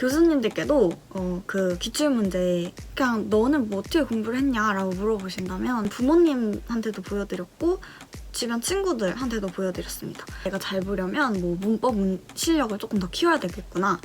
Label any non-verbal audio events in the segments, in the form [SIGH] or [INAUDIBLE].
교수님들께도 어, 그 기출문제 그냥 너는 뭐 어떻게 공부를 했냐라고 물어보신다면 부모님한테도 보여드렸고 주변 친구들한테도 보여드렸습니다. 내가 잘 보려면 뭐 문법 문- 실력을 조금 더 키워야 되겠구나.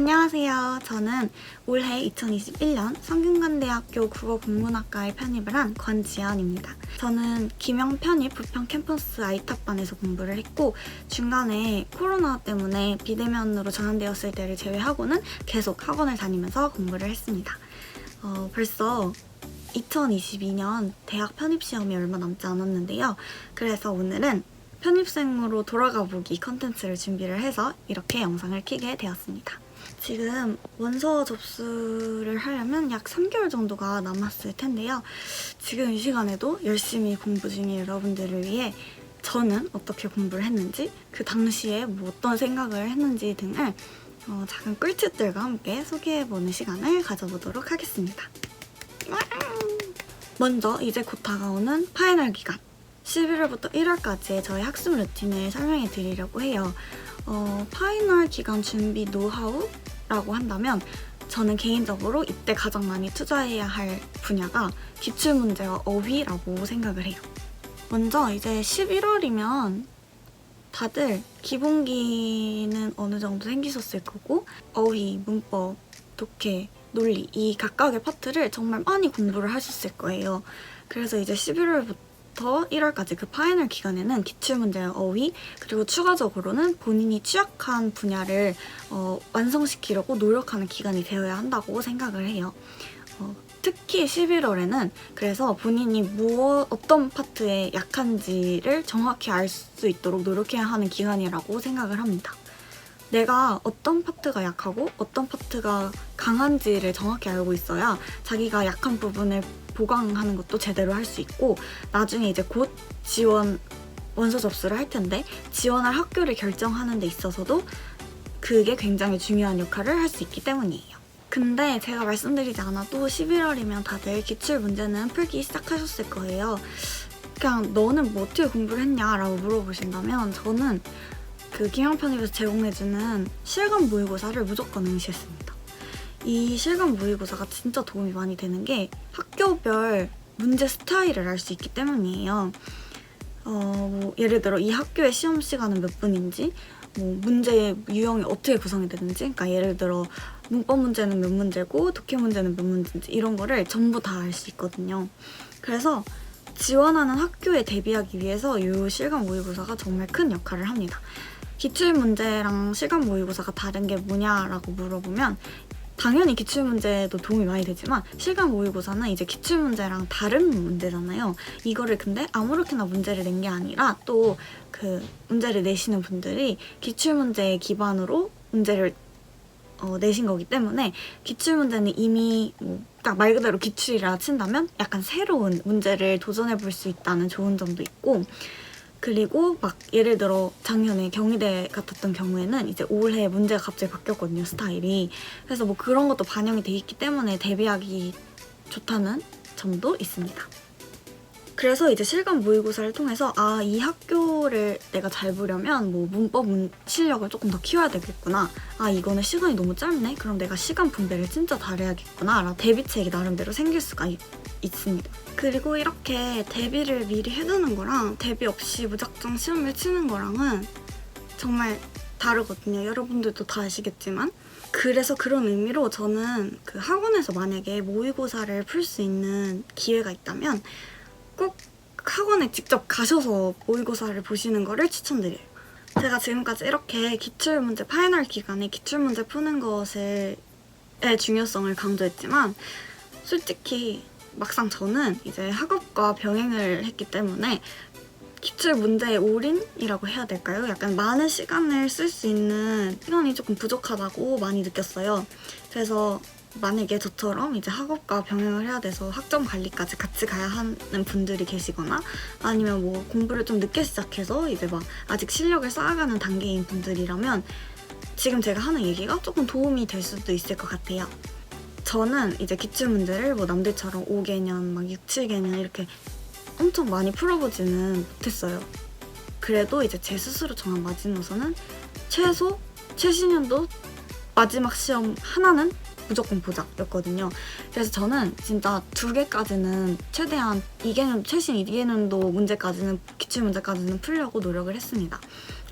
안녕하세요. 저는 올해 2021년 성균관대학교 국어국문학과에 편입을 한 권지연입니다. 저는 김영 편입 부평 캠퍼스 아이탑반에서 공부를 했고 중간에 코로나 때문에 비대면으로 전환되었을 때를 제외하고는 계속 학원을 다니면서 공부를 했습니다. 어, 벌써 2022년 대학 편입 시험이 얼마 남지 않았는데요. 그래서 오늘은 편입생으로 돌아가 보기 컨텐츠를 준비를 해서 이렇게 영상을 켜게 되었습니다. 지금 원서 접수를 하려면 약 3개월 정도가 남았을 텐데요. 지금 이 시간에도 열심히 공부 중인 여러분들을 위해 저는 어떻게 공부를 했는지, 그 당시에 뭐 어떤 생각을 했는지 등을 어, 작은 꿀팁들과 함께 소개해보는 시간을 가져보도록 하겠습니다. 먼저 이제 곧 다가오는 파이널 기간 11월부터 1월까지의 저의 학습 루틴을 설명해 드리려고 해요. 어, 파이널 기간 준비 노하우라고 한다면 저는 개인적으로 이때 가장 많이 투자해야 할 분야가 기출문제와 어휘라고 생각을 해요. 먼저 이제 11월이면 다들 기본기는 어느 정도 생기셨을 거고 어휘, 문법, 독해, 논리 이 각각의 파트를 정말 많이 공부를 하셨을 거예요. 그래서 이제 11월부터 1월까지 그 파이널 기간에는 기출문제와 어휘 그리고 추가적으로는 본인이 취약한 분야를 어, 완성시키려고 노력하는 기간이 되어야 한다고 생각을 해요. 어, 특히 11월에는 그래서 본인이 무엇 어떤 파트에 약한지를 정확히 알 수 있도록 노력해야 하는 기간이라고 생각을 합니다. 내가 어떤 파트가 약하고 어떤 파트가 강한지를 정확히 알고 있어야 자기가 약한 부분을 보강하는 것도 제대로 할 수 있고 나중에 이제 곧 지원 원서 접수를 할 텐데 지원할 학교를 결정하는 데 있어서도 그게 굉장히 중요한 역할을 할 수 있기 때문이에요. 근데 제가 말씀드리지 않아도 11월이면 다들 기출 문제는 풀기 시작하셨을 거예요. 그냥 너는 뭐 어떻게 공부를 했냐라고 물어보신다면 저는 그 김영 편입에서 제공해주는 실감 모의고사를 무조건 응시했습니다. 이 실감 모의고사가 진짜 도움이 많이 되는 게 학교별 문제 스타일을 알 수 있기 때문이에요. 어, 뭐 예를 들어 이 학교의 시험 시간은 몇 분인지, 뭐 문제의 유형이 어떻게 구성이 되는지, 그러니까 예를 들어 문법 문제는 몇 문제고 독해 문제는 몇 문제인지 이런 거를 전부 다 알 수 있거든요. 그래서 지원하는 학교에 대비하기 위해서 이 실감 모의고사가 정말 큰 역할을 합니다. 기출 문제랑 실감 모의고사가 다른 게 뭐냐라고 물어보면 당연히 기출 문제도 도움이 많이 되지만 실감 모의고사는 이제 기출 문제랑 다른 문제잖아요. 이거를 근데 아무렇게나 문제를 낸 게 아니라 또 그 문제를 내시는 분들이 기출 문제에 기반으로 문제를 어, 내신 거기 때문에 기출 문제는 이미 뭐, 딱말 그대로 기출이라 친다면 약간 새로운 문제를 도전해 볼 수 있다는 좋은 점도 있고 그리고 막 예를 들어 작년에 경희대 같았던 경우에는 이제 올해 문제가 갑자기 바뀌었거든요 스타일이 그래서 뭐 그런 것도 반영이 돼 있기 때문에 대비하기 좋다는 점도 있습니다. 그래서 이제 실감 모의고사를 통해서 아 이 학교를 내가 잘 보려면 뭐 문법 문- 실력을 조금 더 키워야 되겠구나. 아 이거는 시간이 너무 짧네. 그럼 내가 시간 분배를 진짜 잘해야겠구나. 라는 대비책이 나름대로 생길 수가 있, 있습니다. 그리고 이렇게 대비를 미리 해두는 거랑 대비 없이 무작정 시험을 치는 거랑은 정말 다르거든요. 여러분들도 다 아시겠지만. 그래서 그런 의미로 저는 그 학원에서 만약에 모의고사를 풀 수 있는 기회가 있다면 꼭 학원에 직접 가셔서 모의고사를 보시는 거를 추천드려요. 제가 지금까지 이렇게 기출문제 파이널 기간에 기출문제 푸는 것의 중요성을 강조했지만 솔직히 막상 저는 이제 학업과 병행을 했기 때문에 기출 문제의 올인이라고 해야 될까요? 약간 많은 시간을 쓸 수 있는 시간이 조금 부족하다고 많이 느꼈어요. 그래서 만약에 저처럼 이제 학업과 병행을 해야 돼서 학점 관리까지 같이 가야 하는 분들이 계시거나 아니면 뭐 공부를 좀 늦게 시작해서 이제 막 아직 실력을 쌓아가는 단계인 분들이라면 지금 제가 하는 얘기가 조금 도움이 될 수도 있을 것 같아요. 저는 이제 기출 문제를 뭐 남들처럼 5개년, 막 6, 7개년 이렇게 엄청 많이 풀어보지는 못했어요. 그래도 이제 제 스스로 정한 마지노선은 최소 최신년도 마지막 시험 하나는 무조건 보자였거든요. 그래서 저는 진짜 두 개까지는 최대한 이개는 최신 이개년도 문제까지는 기출 문제까지는 풀려고 노력을 했습니다.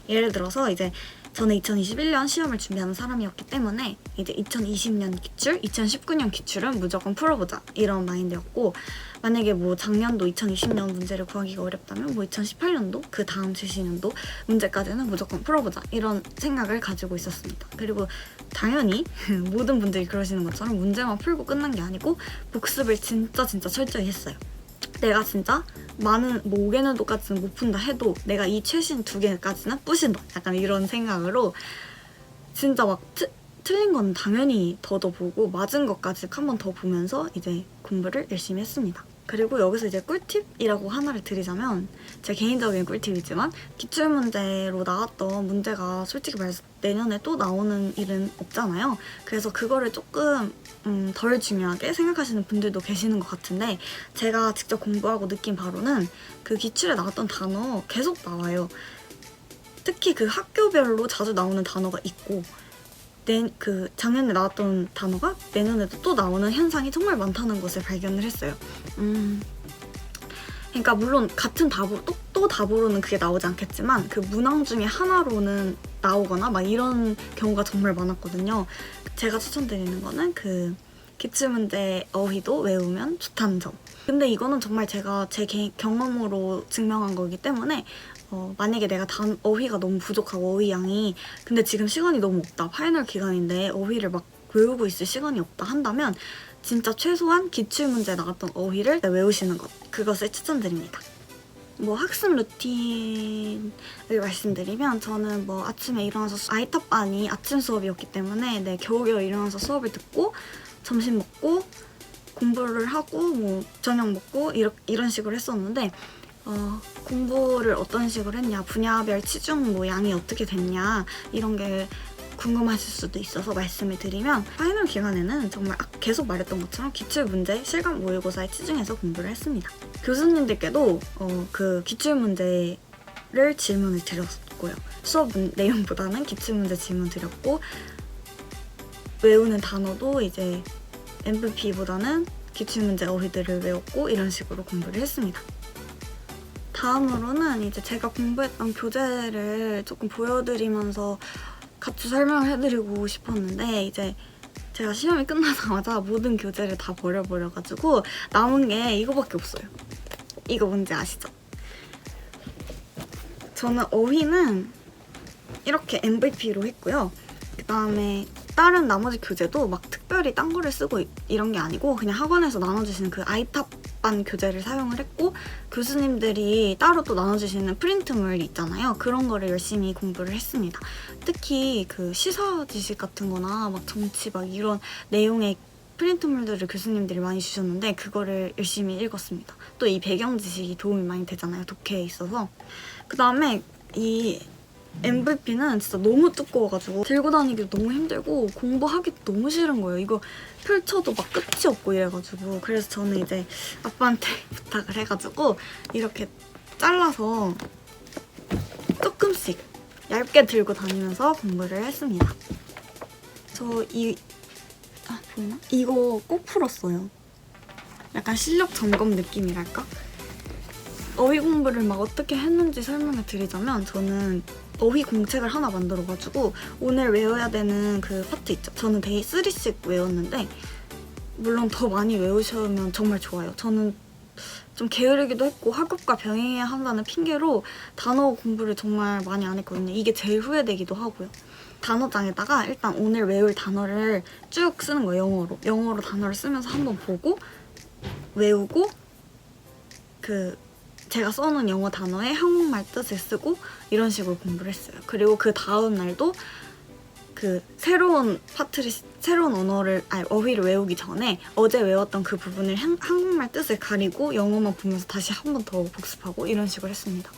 예를 들어서 이제 저는 2021년 시험을 준비하는 사람이었기 때문에 이제 2020년 기출, 2019년 기출은 무조건 풀어보자 이런 마인드였고 만약에 뭐 작년도 2020년 문제를 구하기가 어렵다면 뭐 2018년도 그 다음 최신년도 문제까지는 무조건 풀어보자 이런 생각을 가지고 있었습니다. 그리고 당연히 [LAUGHS] 모든 분들이 그러시는 것처럼 문제만 풀고 끝난 게 아니고 복습을 진짜 진짜 철저히 했어요. 내가 진짜 많은 뭐 5개년도까지는 못 푼다 해도 내가 이 최신 두 개까지는 부신다. 약간 이런 생각으로 진짜 막 트, 틀린 건 당연히 더더 보고 맞은 것까지 한 번 더 보면서 이제 공부를 열심히 했습니다. 그리고 여기서 이제 꿀팁이라고 하나를 드리자면 제 개인적인 꿀팁이지만 기출문제로 나왔던 문제가 솔직히 말해서 내년에 또 나오는 일은 없잖아요. 그래서 그거를 조금 음, 덜 중요하게 생각하시는 분들도 계시는 것 같은데 제가 직접 공부하고 느낀 바로는 그 기출에 나왔던 단어 계속 나와요. 특히 그 학교별로 자주 나오는 단어가 있고 내, 그 작년에 나왔던 단어가 내년에도 또 나오는 현상이 정말 많다는 것을 발견을 했어요. 음. 그러니까 물론 같은 답으로 또, 또 답으로는 그게 나오지 않겠지만 그 문항 중에 하나로는 나오거나 막 이런 경우가 정말 많았거든요. 제가 추천드리는 거는 그 기출 문제 어휘도 외우면 좋다는 점. 근데 이거는 정말 제가 제 개인 경험으로 증명한 거기 때문에 어, 만약에 내가 단 어휘가 너무 부족하고 어휘 양이. 근데 지금 시간이 너무 없다. 파이널 기간인데 어휘를 막 외우고 있을 시간이 없다 한다면 진짜 최소한 기출문제에 나왔던 어휘를 외우시는 것 그것을 추천드립니다. 뭐 학습 루틴을 말씀드리면 저는 뭐 아침에 일어나서 아이탑반이 아침 수업이었기 때문에 네 겨우겨우 일어나서 수업을 듣고 점심 먹고 공부를 하고 뭐 저녁 먹고 이러, 이런 식으로 했었는데 어, 공부를 어떤 식으로 했냐 분야별 치중 뭐 양이 어떻게 됐냐 이런 게 궁금하실 수도 있어서 말씀을 드리면 파이널 기간에는 정말 아- 계속 말했던 것처럼 기출 문제 실감 모의고사에 치중해서 공부를 했습니다. 교수님들께도 어, 그 기출 문제를 질문을 드렸고요. 수업 문- 내용보다는 기출 문제 질문 드렸고 외우는 단어도 이제 MVP보다는 기출 문제 어휘들을 외웠고 이런 식으로 공부를 했습니다. 다음으로는 이제 제가 공부했던 교재를 조금 보여드리면서 같이 설명을 해드리고 싶었는데 이제 제가 시험이 끝나자마자 모든 교재를 다 버려버려가지고 남은 게 이거밖에 없어요. 이거 뭔지 아시죠? 저는 어휘는 이렇게 MVP로 했고요. 그 다음에 다른 나머지 교재도 막 특별히 딴 거를 쓰고 이- 이런 게 아니고 그냥 학원에서 나눠주시는 그 아이탑반 교재를 사용을 했고 교수님들이 따로 또 나눠주시는 프린트물 있잖아요. 그런 거를 열심히 공부를 했습니다. 특히 그 시사 지식 같은 거나 막 정치 막 이런 내용의 프린트물들을 교수님들이 많이 주셨는데 그거를 열심히 읽었습니다. 또 이 배경 지식이 도움이 많이 되잖아요. 독해에 있어서. 그 다음에 이 MVP는 진짜 너무 두꺼워가지고 들고 다니기도 너무 힘들고 공부하기도 너무 싫은 거예요. 이거 펼쳐도 막 끝이 없고 이래가지고 그래서 저는 이제 아빠한테 [LAUGHS] 부탁을 해가지고 이렇게 잘라서 조금씩 얇게 들고 다니면서 공부를 했습니다. 저 이 아, 보이나? 이거 꼭 풀었어요. 약간 실력 점검 느낌이랄까? 어휘 공부를 막 어떻게 했는지 설명을 드리자면 저는 어휘 공책을 하나 만들어가지고 오늘 외워야 되는 그 파트 있죠. 저는 데이 3씩 외웠는데 물론 더 많이 외우시면 정말 좋아요. 저는 좀 게으르기도 했고 학업과 병행해야 한다는 핑계로 단어 공부를 정말 많이 안 했거든요. 이게 제일 후회되기도 하고요. 단어장에다가 일단 오늘 외울 단어를 쭉 쓰는 거예요, 영어로. 영어로 단어를 쓰면서 한번 보고 외우고 그 제가 써놓은 영어 단어에 한국말 뜻을 쓰고 이런 식으로 공부를 했어요. 그리고 그 다음 날도 그 새로운 파트를 새로운 언어를 아니 어휘를 외우기 전에 어제 외웠던 그 부분을 한, 한국말 뜻을 가리고 영어만 보면서 다시 한 번 더 복습하고 이런 식으로 했습니다.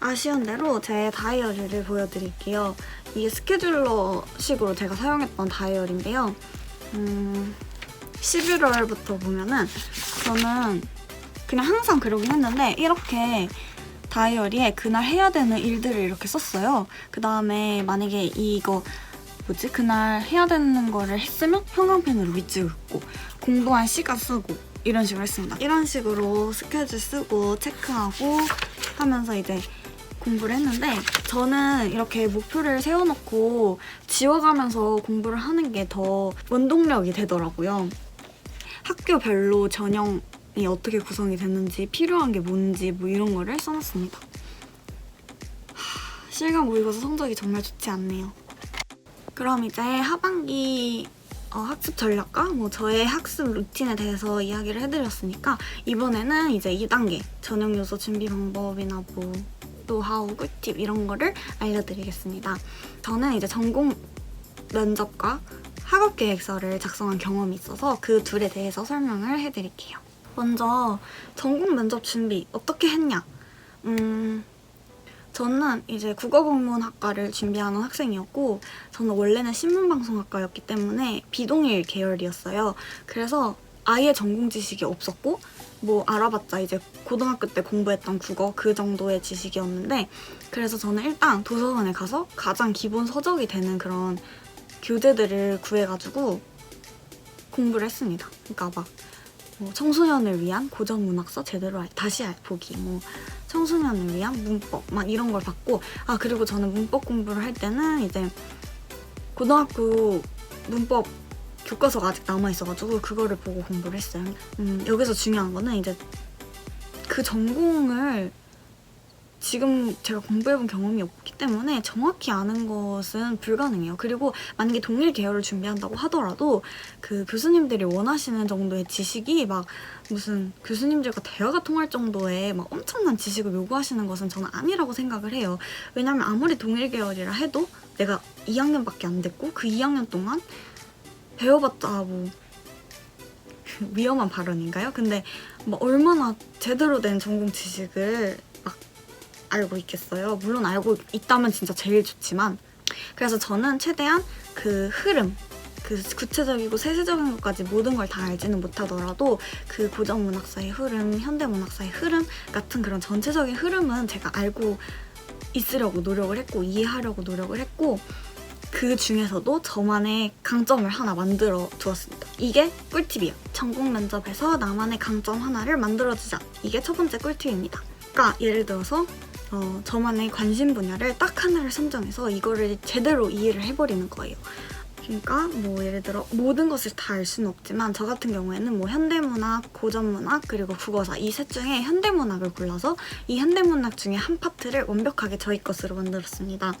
아쉬운 대로 제 다이어리를 보여드릴게요. 이게 스케줄러식으로 제가 사용했던 다이어리인데요. 음, 11월부터 보면은 저는 그냥 항상 그러긴 했는데 이렇게 다이어리에 그날 해야 되는 일들을 이렇게 썼어요. 그 다음에 만약에 이거 뭐지 그날 해야 되는 거를 했으면 형광펜으로 긋고 공부한 시간 쓰고 이런 식으로 했습니다. 이런 식으로 스케줄 쓰고 체크하고 하면서 이제 공부를 했는데 저는 이렇게 목표를 세워놓고 지워가면서 공부를 하는 게 더 원동력이 되더라고요. 학교별로 전형이 어떻게 구성이 됐는지 필요한 게 뭔지 뭐 이런 거를 써놨습니다. 하, 실감 모의고사 성적이 정말 좋지 않네요. 그럼 이제 하반기 어, 학습 전략과 뭐 저의 학습 루틴에 대해서 이야기를 해드렸으니까 이번에는 이제 2단계 전형 요소 준비 방법이나 뭐 노하우, 꿀팁 이런 거를 알려드리겠습니다. 저는 이제 전공 면접과 학업 계획서를 작성한 경험이 있어서 그 둘에 대해서 설명을 해드릴게요. 먼저 전공 면접 준비 어떻게 했냐? 음, 저는 이제 국어국문학과를 준비하는 학생이었고 저는 원래는 신문방송학과였기 때문에 비동일 계열이었어요. 그래서 아예 전공 지식이 없었고 뭐 알아봤자 이제 고등학교 때 공부했던 국어 그 정도의 지식이었는데 그래서 저는 일단 도서관에 가서 가장 기본 서적이 되는 그런 교재들을 구해가지고 공부를 했습니다. 그러니까 막 뭐 청소년을 위한 고전 문학서 제대로 알- 다시 알- 보기, 뭐 청소년을 위한 문법 막 이런 걸 봤고 아 그리고 저는 문법 공부를 할 때는 이제 고등학교 문법 교과서가 아직 남아 있어가지고 그거를 보고 공부를 했어요. 음, 여기서 중요한 거는 이제 그 전공을 지금 제가 공부해본 경험이 없기 때문에 정확히 아는 것은 불가능해요. 그리고 만약에 동일 계열을 준비한다고 하더라도 그 교수님들이 원하시는 정도의 지식이 막 무슨 교수님들과 대화가 통할 정도의 막 엄청난 지식을 요구하시는 것은 저는 아니라고 생각을 해요. 왜냐면 아무리 동일 계열이라 해도 내가 2학년밖에 안 됐고 그 2학년 동안 배워봤자 뭐 [LAUGHS] 위험한 발언인가요? 근데 뭐 얼마나 제대로 된 전공 지식을 막 알고 있겠어요. 물론 알고 있다면 진짜 제일 좋지만 그래서 저는 최대한 그 흐름 그 구체적이고 세세적인 것까지 모든 걸 다 알지는 못하더라도 그 고전 문학사의 흐름, 현대 문학사의 흐름 같은 그런 전체적인 흐름은 제가 알고 있으려고 노력을 했고 이해하려고 노력을 했고 그 중에서도 저만의 강점을 하나 만들어 두었습니다. 이게 꿀팁이에요. 전공 면접에서 나만의 강점 하나를 만들어주자. 이게 첫 번째 꿀팁입니다. 그러니까 예를 들어서 어, 저만의 관심 분야를 딱 하나를 선정해서 이거를 제대로 이해를 해버리는 거예요. 그러니까 뭐 예를 들어 모든 것을 다 알 수는 없지만 저 같은 경우에는 뭐 현대문학, 고전문학 그리고 국어사 이 셋 중에 현대문학을 골라서 이 현대문학 중에 한 파트를 완벽하게 저희 것으로 만들었습니다.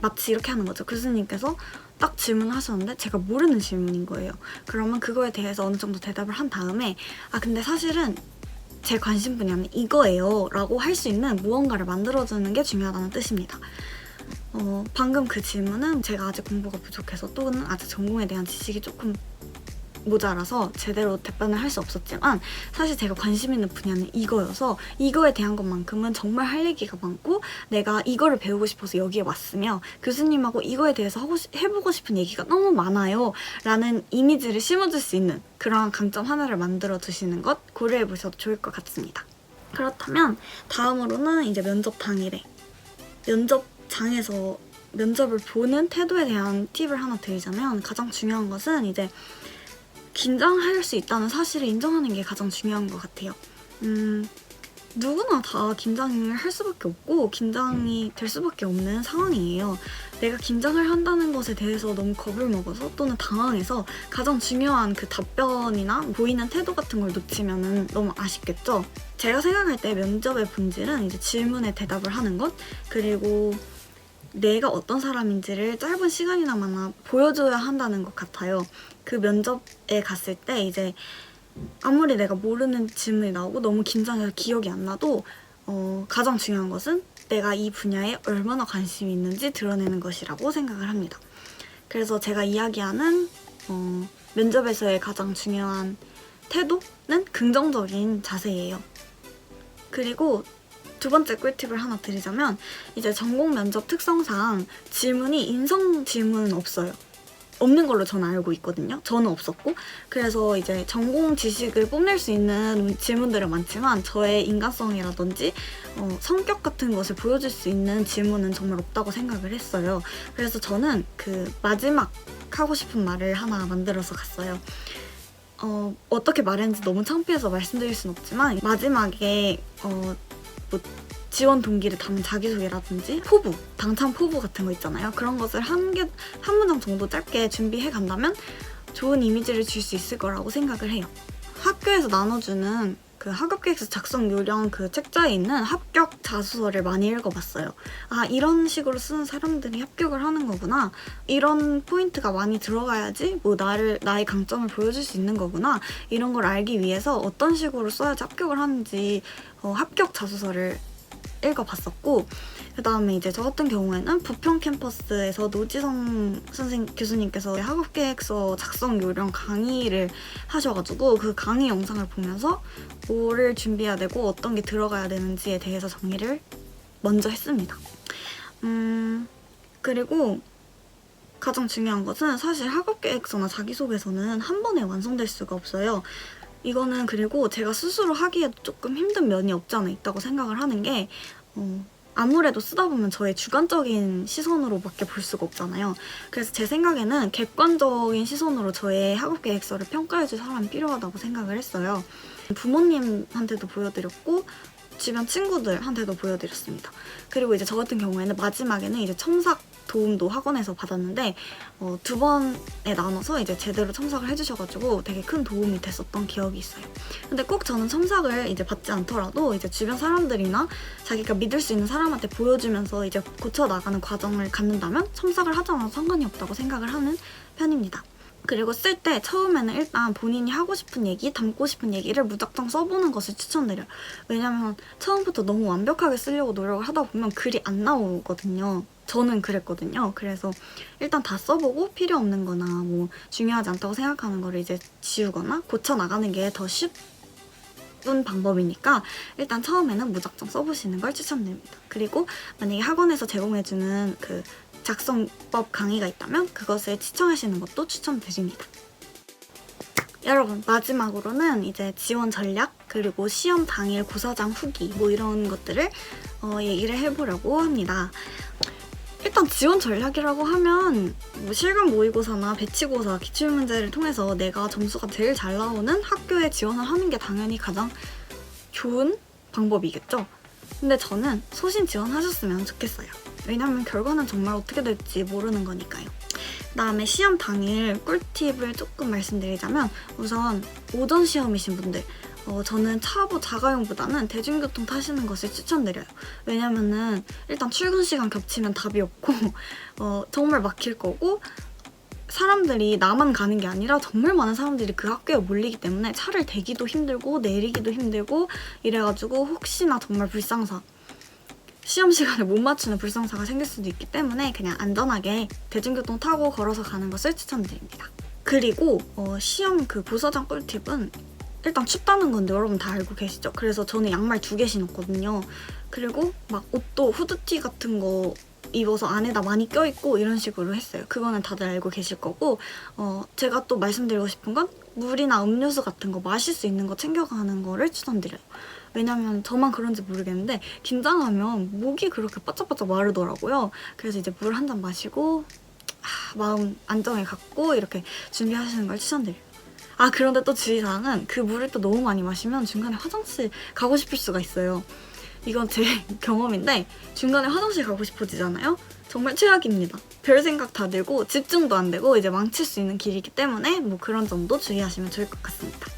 마치 이렇게 하는 거죠. 교수님께서 딱 질문하셨는데 제가 모르는 질문인 거예요. 그러면 그거에 대해서 어느 정도 대답을 한 다음에 아 근데 사실은 제 관심 분야는 이거예요 라고 할 수 있는 무언가를 만들어주는 게 중요하다는 뜻입니다. 어, 방금 그 질문은 제가 아직 공부가 부족해서 또는 아직 전공에 대한 지식이 조금 모자라서 제대로 답변을 할 수 없었지만 사실 제가 관심 있는 분야는 이거여서 이거에 대한 것만큼은 정말 할 얘기가 많고 내가 이거를 배우고 싶어서 여기에 왔으며 교수님하고 이거에 대해서 하고 싶- 해보고 싶은 얘기가 너무 많아요 라는 이미지를 심어줄 수 있는 그러한 강점 하나를 만들어 두시는 것 고려해 보셔도 좋을 것 같습니다. 그렇다면 다음으로는 이제 면접 당일에 면접장에서 면접을 보는 태도에 대한 팁을 하나 드리자면 가장 중요한 것은 이제 긴장할 수 있다는 사실을 인정하는 게 가장 중요한 것 같아요. 음, 누구나 다 긴장을 할 수밖에 없고 긴장이 될 수밖에 없는 상황이에요. 내가 긴장을 한다는 것에 대해서 너무 겁을 먹어서 또는 당황해서 가장 중요한 그 답변이나 보이는 태도 같은 걸 놓치면 너무 아쉽겠죠. 제가 생각할 때 면접의 본질은 이제 질문에 대답을 하는 것 그리고 내가 어떤 사람인지를 짧은 시간이나마나 보여줘야 한다는 것 같아요. 그 면접에 갔을 때 이제 아무리 내가 모르는 질문이 나오고 너무 긴장해서 기억이 안 나도 어, 가장 중요한 것은 내가 이 분야에 얼마나 관심이 있는지 드러내는 것이라고 생각을 합니다. 그래서 제가 이야기하는 어, 면접에서의 가장 중요한 태도는 긍정적인 자세예요. 그리고 두 번째 꿀팁을 하나 드리자면 이제 전공 면접 특성상 질문이 인성 질문은 없어요. 없는 걸로 저는 알고 있거든요. 저는 없었고 그래서 이제 전공 지식을 뽐낼 수 있는 질문들은 많지만 저의 인간성이라든지 어, 성격 같은 것을 보여줄 수 있는 질문은 정말 없다고 생각을 했어요. 그래서 저는 그 마지막 하고 싶은 말을 하나 만들어서 갔어요. 어, 어떻게 말했는지 너무 창피해서 말씀드릴 순 없지만 마지막에 어, 뭐 지원 동기를 담은 자기소개라든지 포부, 당찬 포부 같은 거 있잖아요. 그런 것을 한 개, 한 문장 정도 짧게 준비해 간다면 좋은 이미지를 줄 수 있을 거라고 생각을 해요. 학교에서 나눠주는 그 학업 계획서 작성 요령 그 책자에 있는 합격 자소서를 많이 읽어봤어요. 아 이런 식으로 쓰는 사람들이 합격을 하는 거구나. 이런 포인트가 많이 들어가야지 뭐 나를 나의 강점을 보여줄 수 있는 거구나. 이런 걸 알기 위해서 어떤 식으로 써야지 합격을 하는지 어, 합격 자소서를 읽어봤었고 그 다음에 이제 저 같은 경우에는 부평 캠퍼스에서 노지성 선생 교수님께서 학업 계획서 작성 요령 강의를 하셔가지고 그 강의 영상을 보면서 뭐를 준비해야 되고 어떤 게 들어가야 되는지에 대해서 정리를 먼저 했습니다. 음 그리고 가장 중요한 것은 사실 학업 계획서나 자기소개서는 한 번에 완성될 수가 없어요. 이거는 그리고 제가 스스로 하기에도 조금 힘든 면이 없지 않아 있다고 생각을 하는 게 어, 아무래도 쓰다 보면 저의 주관적인 시선으로밖에 볼 수가 없잖아요. 그래서 제 생각에는 객관적인 시선으로 저의 학업 계획서를 평가해줄 사람이 필요하다고 생각을 했어요. 부모님한테도 보여드렸고 주변 친구들한테도 보여드렸습니다. 그리고 이제 저 같은 경우에는 마지막에는 이제 첨삭 도움도 학원에서 받았는데 어, 두 번에 나눠서 이제 제대로 첨삭을 해주셔가지고 되게 큰 도움이 됐었던 기억이 있어요. 근데 꼭 저는 첨삭을 이제 받지 않더라도 이제 주변 사람들이나 자기가 믿을 수 있는 사람한테 보여주면서 이제 고쳐 나가는 과정을 갖는다면 첨삭을 않아도 상관이 없다고 생각을 하는 편입니다. 그리고 쓸 때 처음에는 일단 본인이 하고 싶은 얘기, 담고 싶은 얘기를 무작정 써보는 것을 추천드려요. 왜냐면 처음부터 너무 완벽하게 쓰려고 노력을 하다 보면 글이 안 나오거든요. 저는 그랬거든요. 그래서 일단 다 써보고 필요 없는 거나 뭐 중요하지 않다고 생각하는 거를 이제 지우거나 고쳐 나가는 게 더 쉽은 방법이니까 일단 처음에는 무작정 써보시는 걸 추천드립니다. 그리고 만약에 학원에서 제공해주는 그 작성법 강의가 있다면 그것을 시청하시는 것도 추천드립니다. 여러분 마지막으로는 이제 지원 전략 그리고 시험 당일 고사장 후기 뭐 이런 것들을 어, 얘기를 해보려고 합니다. 일단 지원 전략이라고 하면 뭐 실감 모의고사나 배치고사 기출문제를 통해서 내가 점수가 제일 잘 나오는 학교에 지원을 하는 게 당연히 가장 좋은 방법이겠죠. 근데 저는 소신 지원하셨으면 좋겠어요. 왜냐면 결과는 정말 어떻게 될지 모르는 거니까요. 그다음에 시험 당일 꿀팁을 조금 말씀드리자면 우선 오전 시험이신 분들 어, 저는 차보 자가용보다는 대중교통 타시는 것을 추천드려요. 왜냐면은 일단 출근 시간 겹치면 답이 없고 [LAUGHS] 어, 정말 막힐 거고 사람들이 나만 가는 게 아니라 정말 많은 사람들이 그 학교에 몰리기 때문에 차를 대기도 힘들고 내리기도 힘들고 이래가지고 혹시나 정말 불상사 시험 시간에 못 맞추는 불상사가 생길 수도 있기 때문에 그냥 안전하게 대중교통 타고 걸어서 가는 것을 추천드립니다. 그리고 어, 시험 그 부서장 꿀팁은 일단 춥다는 건데 여러분 다 알고 계시죠? 그래서 저는 양말 두 개 신었거든요. 그리고 막 옷도 후드티 같은 거 입어서 안에다 많이 껴있고 이런 식으로 했어요. 그거는 다들 알고 계실 거고 어, 제가 또 말씀드리고 싶은 건 물이나 음료수 같은 거 마실 수 있는 거 챙겨가는 거를 추천드려요. 왜냐면 저만 그런지 모르겠는데 긴장하면 목이 그렇게 바짝바짝 마르더라고요. 그래서 이제 물 한 잔 마시고 아, 마음 안정을 갖고 이렇게 준비하시는 걸 추천드려요. 아 그런데 또 주의사항은 그 물을 또 너무 많이 마시면 중간에 화장실 가고 싶을 수가 있어요. 이건 제 [LAUGHS] 경험인데 중간에 화장실 가고 싶어지잖아요. 정말 최악입니다. 별 생각 다 들고 집중도 안 되고 이제 망칠 수 있는 길이기 때문에 뭐 그런 점도 주의하시면 좋을 것 같습니다.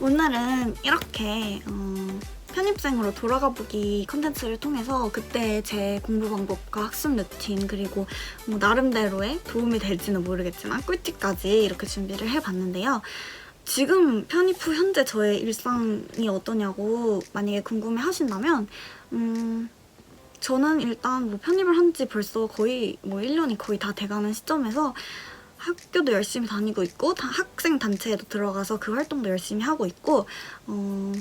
오늘은 이렇게 어, 편입생으로 돌아가 보기 컨텐츠를 통해서 그때 제 공부 방법과 학습 루틴 그리고 뭐 나름대로의 도움이 될지는 모르겠지만 꿀팁까지 이렇게 준비를 해봤는데요. 지금 편입 후 현재 저의 일상이 어떠냐고 만약에 궁금해 하신다면 음 저는 일단 뭐 편입을 한 지 벌써 거의 뭐 1년이 거의 다 돼가는 시점에서 학교도 열심히 다니고 있고 다 학생 단체에도 들어가서 그 활동도 열심히 하고 있고 어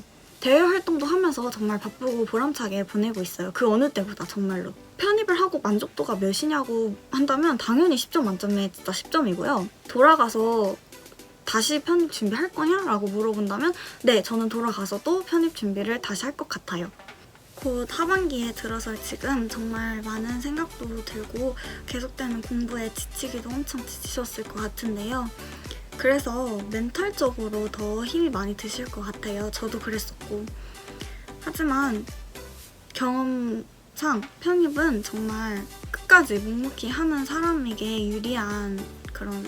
대외 활동도 하면서 정말 바쁘고 보람차게 보내고 있어요. 그 어느 때보다 정말로. 편입을 하고 만족도가 몇이냐고 한다면 당연히 10점 만점에 진짜 10점이고요. 돌아가서 다시 편입 준비할 거냐? 라고 물어본다면 네, 저는 돌아가서 또 편입 준비를 다시 할 것 같아요. 곧 하반기에 들어설 지금 정말 많은 생각도 들고 계속되는 공부에 지치기도 엄청 지치셨을 것 같은데요. 그래서 멘탈적으로 더 힘이 많이 드실 것 같아요. 저도 그랬었고. 하지만 경험상 편입은 정말 끝까지 묵묵히 하는 사람에게 유리한 그런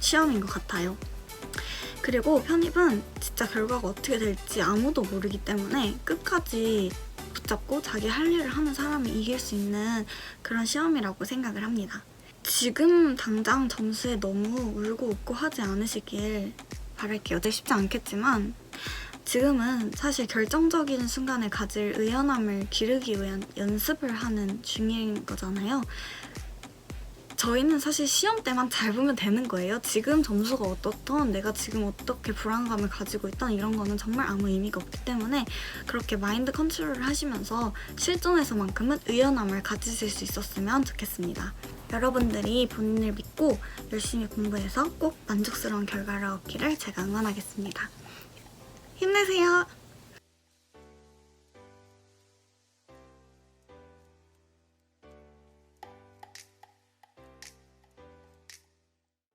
시험인 것 같아요. 그리고 편입은 진짜 결과가 어떻게 될지 아무도 모르기 때문에 끝까지 붙잡고 자기 할 일을 하는 사람이 이길 수 있는 그런 시험이라고 생각을 합니다. 지금 당장 점수에 너무 울고 웃고 하지 않으시길 바랄게요. 네, 쉽지 않겠지만 지금은 사실 결정적인 순간에 가질 의연함을 기르기 위한 연습을 하는 중인 거잖아요. 저희는 사실 시험 때만 잘 보면 되는 거예요. 지금 점수가 어떻던 내가 지금 어떻게 불안감을 가지고 있던 이런 거는 정말 아무 의미가 없기 때문에 그렇게 마인드 컨트롤을 하시면서 실전에서만큼은 의연함을 가지실 수 있었으면 좋겠습니다. 여러분들이 본인을 믿고 열심히 공부해서 꼭 만족스러운 결과를 얻기를 제가 응원하겠습니다. 힘내세요!